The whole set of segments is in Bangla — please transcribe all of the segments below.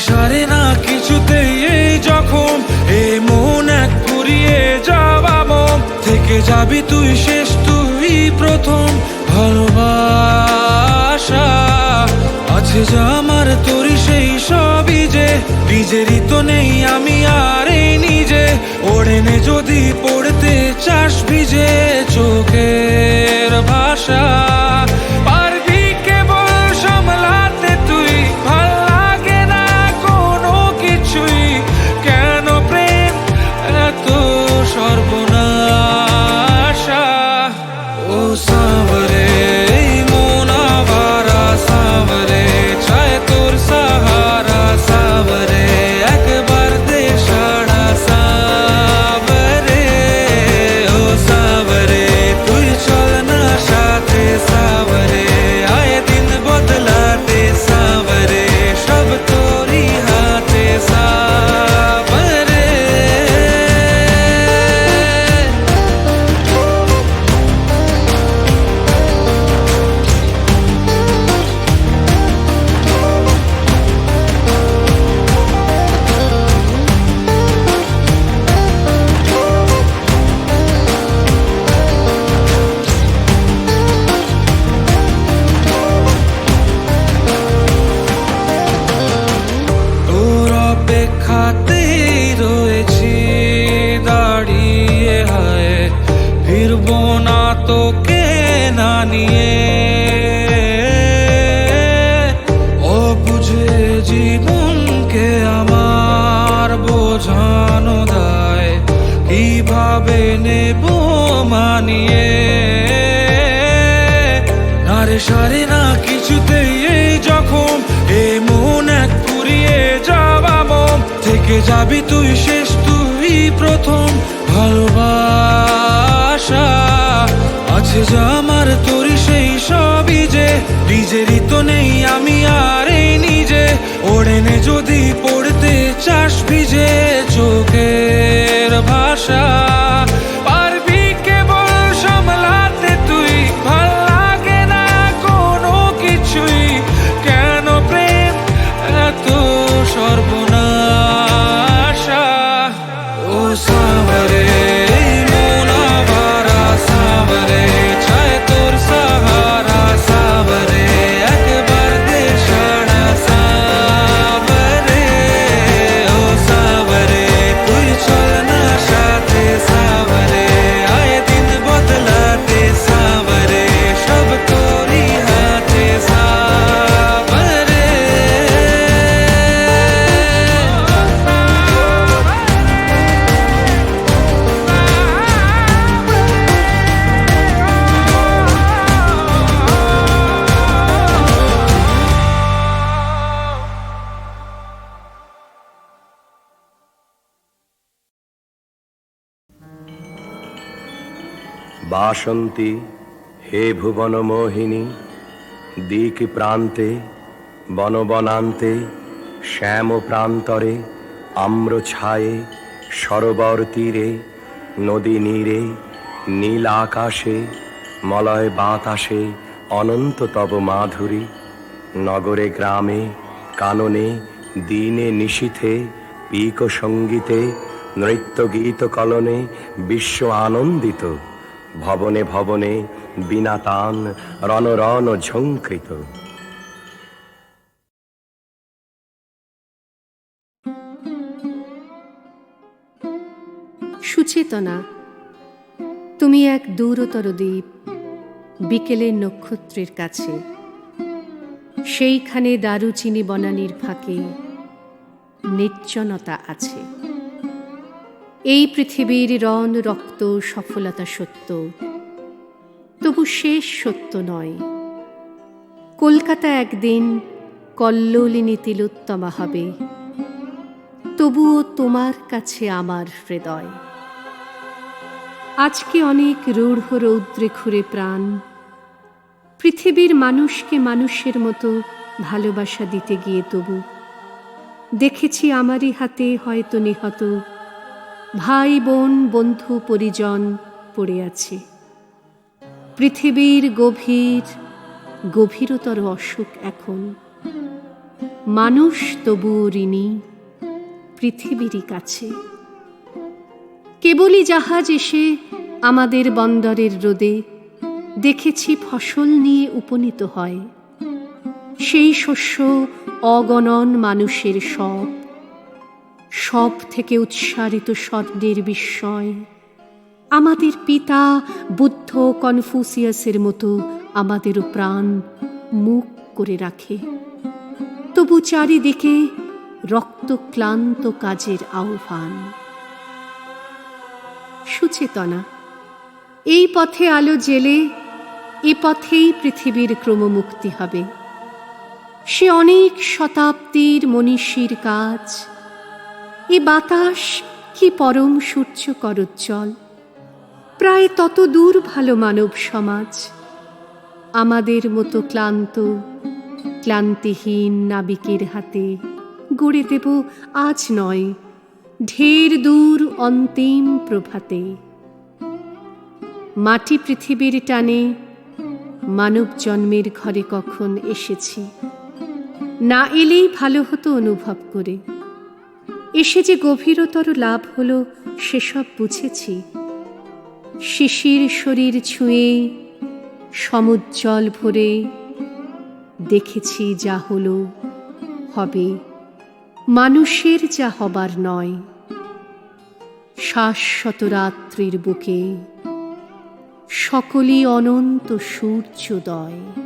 সারে না কিছুতেই এই যখন এ মন এক ফুরিয়ে যাওয়া থেকে যাবি তুই শেষ, তুই প্রথম। ভালোবাসা আছে যা আমার, তোরই সেই সবই যে। নিজেরই তো নেই, আমি আর এই নিজে। ওড়ে নে যদি পড়তে চাস ভিজে চোখের ভাষা। মানিয়ে না রে সারে না কিছুতেই এই যখন এ মন এক যাওয়া মন থেকে যাবি তুই শেষ, তুই প্রথম। ভালোবাসা আছে যা আমার, তোরই সেই সবই যে। নিজেরই তো নেই, আমি আর এই নিজে। ওড়ে নে যদি পড়তে চাস ভিজে বাসন্তী, হে ভুবন মোহিনী, দিক প্রান্তে, বনবনান্তে, শ্যাম প্রান্তরে আম্র ছায়ে সরোবর তীরে, নদী নীরে, নীল আকাশে, মলয় বাতাসে, অনন্ত তব মাধুরী, নগরে গ্রামে, কাননে, দিনে নিশীথে পিক সঙ্গীতে নৃত্য গীত কলনে, বিশ্ব আনন্দিত। ভবনে ভবনে বিনা তান রণ রণ ঝঙ্কৃত সুচেতনা, তুমি এক দূরতর দ্বীপ, বিকেলের নক্ষত্রের কাছে। সেইখানে দারুচিনি বনানির ফাঁকে নির্জনতা আছে। এই পৃথিবীর রণ রক্ত সফলতা সত্য। তবু শেষ সত্য নয়। কলকাতা একদিন কল্লোলিনী তিলোত্তমা হবে। তবুও তোমার কাছে আমার হৃদয়। আজকে অনেক রূঢ় রৌদ্রে ঘুরে প্রাণ। পৃথিবীর মানুষকে মানুষের মতো ভালোবাসা দিতে গিয়ে তবু। দেখেছি আমারই হাতে হয়তো নিহত ভাই বোন, বন্ধু, পরিজন পড়ে আছে। পৃথিবীর গভীর, গভীরতর অসুখ এখন। মানুষ তবুও ঋণী, পৃথিবীরই কাছে। কেবলই জাহাজ এসে আমাদের বন্দরের রোদে দেখেছি ফসল নিয়ে উপনীত হয়। সেই শস্য অগণন মানুষের সব সব থেকে উৎসারিত স্বর্ণের বিস্ময়। আমাদের পিতা বুদ্ধ কনফুসিয়াসের মতো আমাদেরও প্রাণ মুখ করে রাখে। তবু চারিদিকে রক্তক্লান্ত কাজের আহ্বান। সুচেতনা, এই পথে আলো জেলে, এ পথেই পৃথিবীর ক্রমমুক্তি হবে। সে অনেক শতাব্দীর মনীষীর কাজ। এ বাতাস কি পরম সূর্য করজ্জল প্রায় তত দূর ভালো মানব সমাজ। আমাদের মতো ক্লান্ত, ক্লান্তিহীন নাবিকের হাতে গড়ে দেব আজ নয়, ঢের দূর অন্তিম প্রভাতে। মাটি পৃথিবীর টানে মানব জন্মের ঘরে কখন এসেছি, না এলেই ভালো হতো অনুভব করে। এসে যে গভীরতর লাভ হলো, সেসব বুঝেছি। শিশির শরীর ছুঁয়ে, সমুজ্জ্বল ভরে দেখেছি যা হলো, হবে। মানুষের যা হবার নয়, শাশ্বত রাত্রির বুকে। সকলই অনন্ত সূর্যোদয়।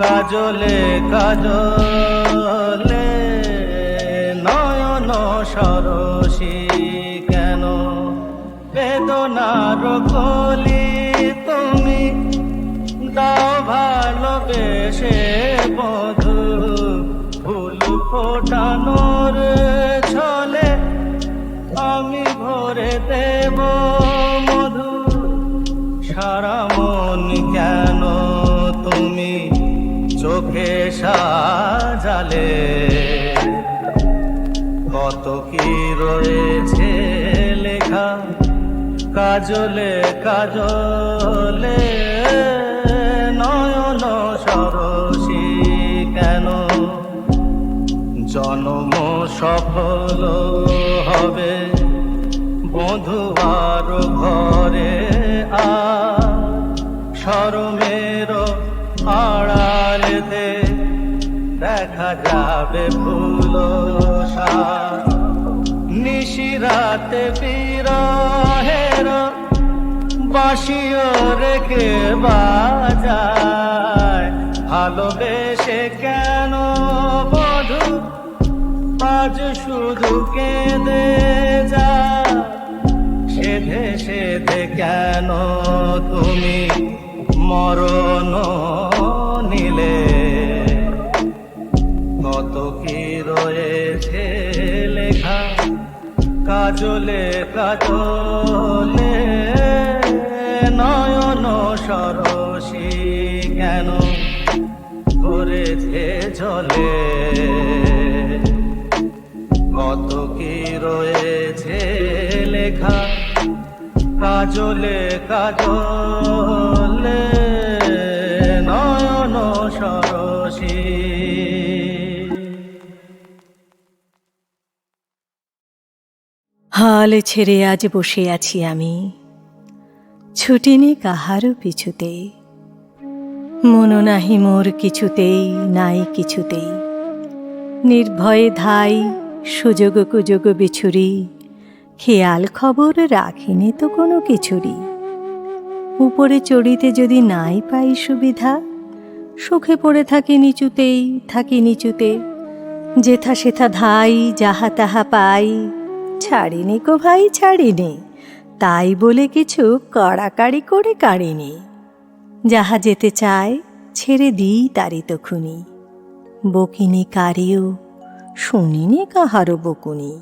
কাজলে কাজলে নয়ন সরসী কেন? বেদনার কলি তুমি দাও ভালোবেসে বধু ফুল ফোটানোর সাজালে। কত কি রয়েছে লেখা? কাজলে কাজলে নয়ন সরসী কেন? জনম সফল হবে বধুবার ঘরে আ সরমের যাবে ফুল নিশিরাতে বিরহের বাসিও রেখে বাজায়। ভালোবেসে কেন বধু? আজ শুধু কেঁদে যা সেধে সেধে কেন তুমি? মরণ নিলে কি রয়েছে লেখা? কাজলে কাজলে নয়ন সরসী কেন করে রয়েছে জলে? কত কি রয়েছে লেখা? কাজলে কাজলে হাল ছেড়ে আজ বসে আছি আমি। ছুটিনি কাহারও পিছুতে। মন নাহি মোর কিছুতেই, নাই কিছুতেই। নির্ভয়ে ধাই, সুযোগ কুযোগ বিছুরি। খেয়াল খবর রাখিনি তো কোনো কিছুরই। উপরে চড়িতে যদি নাই পাই সুবিধা, সুখে পড়ে থাকি নিচুতেই, থাকি নিচুতে। যেথা সেথা ধাই, যাহা তাহা পাই ছাড়িনি কো ভাই, ছাড়িনি। তাই বলে কিছু কড়াকাড়ি করে কাড়িনি। যাহা যেতে চায়, ছেড়ে দিই তারি তখুনি। বকিনি কারিও, শুনিনি কাহারও বকুনি।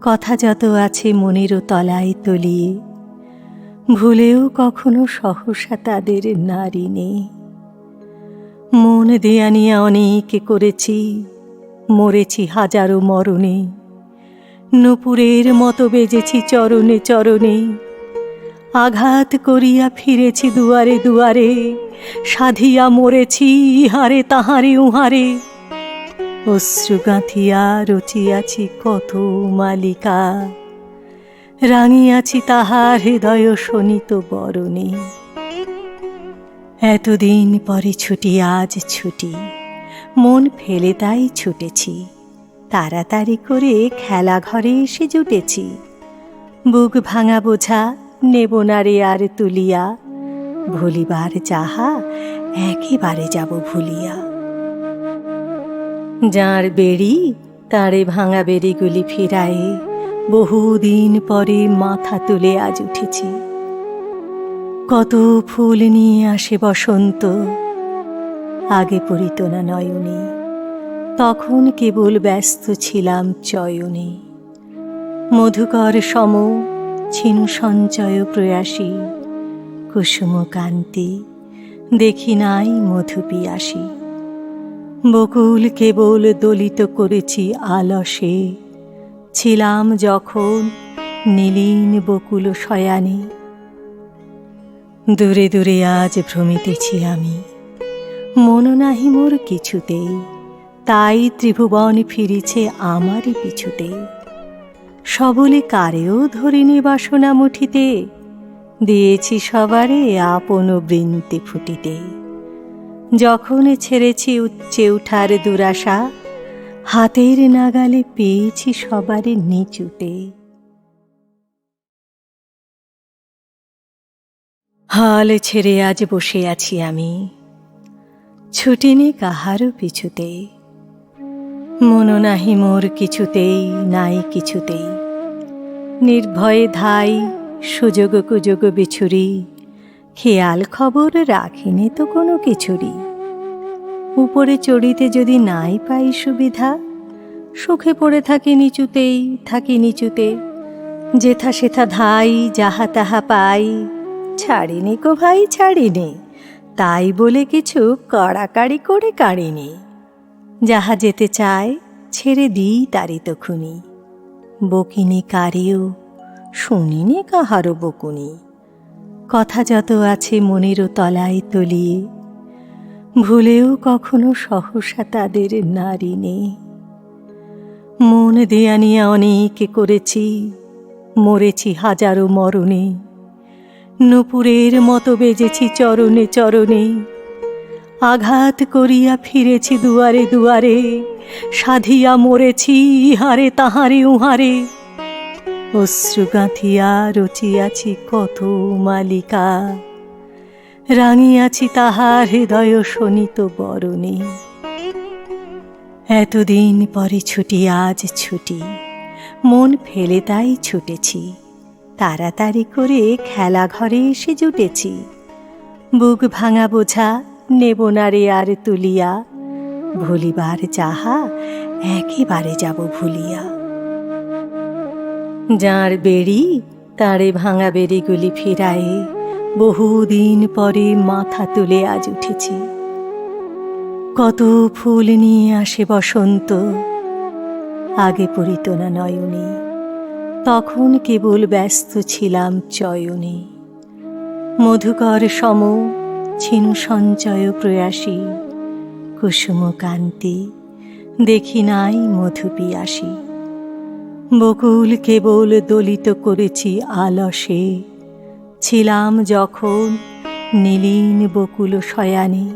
কথা যত আছে মনেরও তলায় তলিয়ে ভুলেও কখনো সহসা তাদের নারী নেই। মন দেয়া নিয়ে অনেক করেছি, মরেছি হাজারো মরণে। নূপুরের মতো বেজেছি চরণে চরণে। আঘাত করিয়া ফিরেছি দুয়ারে দুয়ারে, সাধিয়া মরেছি ইহারে তাহারে উহারে। অশ্রু গাঁথিয়া রচিয়াছি কত মালিকা, রাঙিয়াছি তাহার হৃদয় শোনিত বরণে। এতদিন পরে ছুটি, আজ ছুটি, মন ফেলে তাই ছুটেছি। তাড়াতাড়ি করে খেলা ঘরে এসে জুটেছি। বুক ভাঙা বোঝা নেব না রে আর তুলিয়া। ভুলিবার যাহা, একেবারে যাব ভুলিয়া। যার বেড়ি, তারে ভাঙা বেড়িগুলি ফিরায়ে বহুদিন পরে মাথা তুলে আজ উঠেছি। কত ফুল নিয়ে আসে বসন্ত, আগে পড়িত না নয়নে। তখন কেবল ব্যস্ত ছিলাম চয়নে। মধুকর সম ছিন সঞ্চয় প্রয়াসী কুসুম কান্তি দেখি নাই মধু পিয়াসী বকুল কেবল দলিত করেছি আলসে, ছিলাম যখন নীলীন বকুল শয়ানে। দূরে দূরে আজ ভ্রমিতেছি আমি, মন নাহি মোর কিছুতেই। তাই ত্রিভুবন ফিরিছে আমারই পিছুতে। সবলে কারেও ধরিনি বাসনা মুঠিতে দিয়েছি সবারে আপন বৃন্তি ফুটিতে। যখন ছেড়েছি উচ্চে উঠার দুরাশা, হাতের নাগালে পেয়েছি সবারে নিচুতে। হাল ছেড়ে আজ বসে আছি আমি। ছুটিনি কাহারও পিছুতে। মন নাহি মোর কিছুতেই, নাই কিছুতেই। নির্ভয়ে ধাই, সুযোগ কুযোগ বিছুরি, খেয়াল খবর রাখিনি তো কোনো কিছুরই। উপরে চড়িতে যদি নাই পাই সুবিধা, সুখে পড়ে থাকি নিচুতেই, থাকি নিচুতে। যেথা সেথা ধাই, যাহা তাহা পাই, ছাড়িনি কো ভাই, ছাড়িনি, তাই বলে কিছু কড়াকাড়ি করে কাড়িনি। যাহা যেতে চায়, ছেড়ে দিই তারি তখুনি। বকিনি কারিও, শুনিনি কাহারও বকুনি। কথা যত আছে মনেরও তলায় তলিয়ে, ভুলেও কখনো সহসা তাদের নারী নেই। মন দেয়া নিয়ে অনেক করেছি, মরেছি হাজারো মরণে। নূপুরের মতো বেজেছি চরণে চরণে আঘাত করিয়া ফিরেছি দুয়ারে দুয়ারে, সাধিয়া মরেছি ইহারে তাহারে উহারে। অশ্রু গাঁথিয়া রচিয়াছি কত মালিকা, রাঙিয়াছি তাহার হৃদয় শোনিত বরণে। এতদিন পরে ছুটি, আজ ছুটি, মন ফেলে তাই ছুটেছি। তাড়াতাড়ি করে খেলা ঘরে এসে জুটেছি। বুক ভাঙা বোঝা নেব না রে আর তুলিয়া। ভুলিবার যাহা, একেবারে যাব ভুলিয়া। যার বেড়ি, তারে ভাঙা বেড়িগুলি ফিরায়ে বহুদিন পরে মাথা তুলে আজ উঠেছি। কত ফুল নিয়ে আসে বসন্ত, আগে পড়িত না নয়নে, তখন কেবল ব্যস্ত ছিলাম চয়নে। মধুকর সম ছিন সঞ্চয় প্রয়াসী কুসুম কান্তি দেখি নাই মধু পিয়াসী বকুল কেবল দলিত করেছি আলসে, ছিলাম যখন নীলীন বকুল শয়ানে।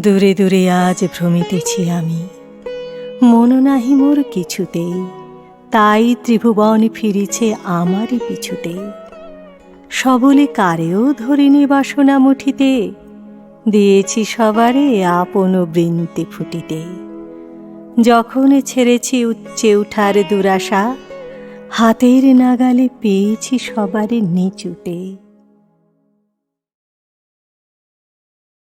দূরে দূরে আজ ভ্রমিতেছি আমি, মন নাহি মোর কিছুতেই, তাই ত্রিভুবন ফিরিছে আমারই পিছুতে সবলে কারেও ধরিনি বাসনা মুঠিতে দিয়েছি সবারে আপন বৃন্তি ফুটিতে। যখন ছেড়েছি উচ্চে উঠার দুরাশা, হাতের নাগালে পেয়েছি সবারে নিচুতে।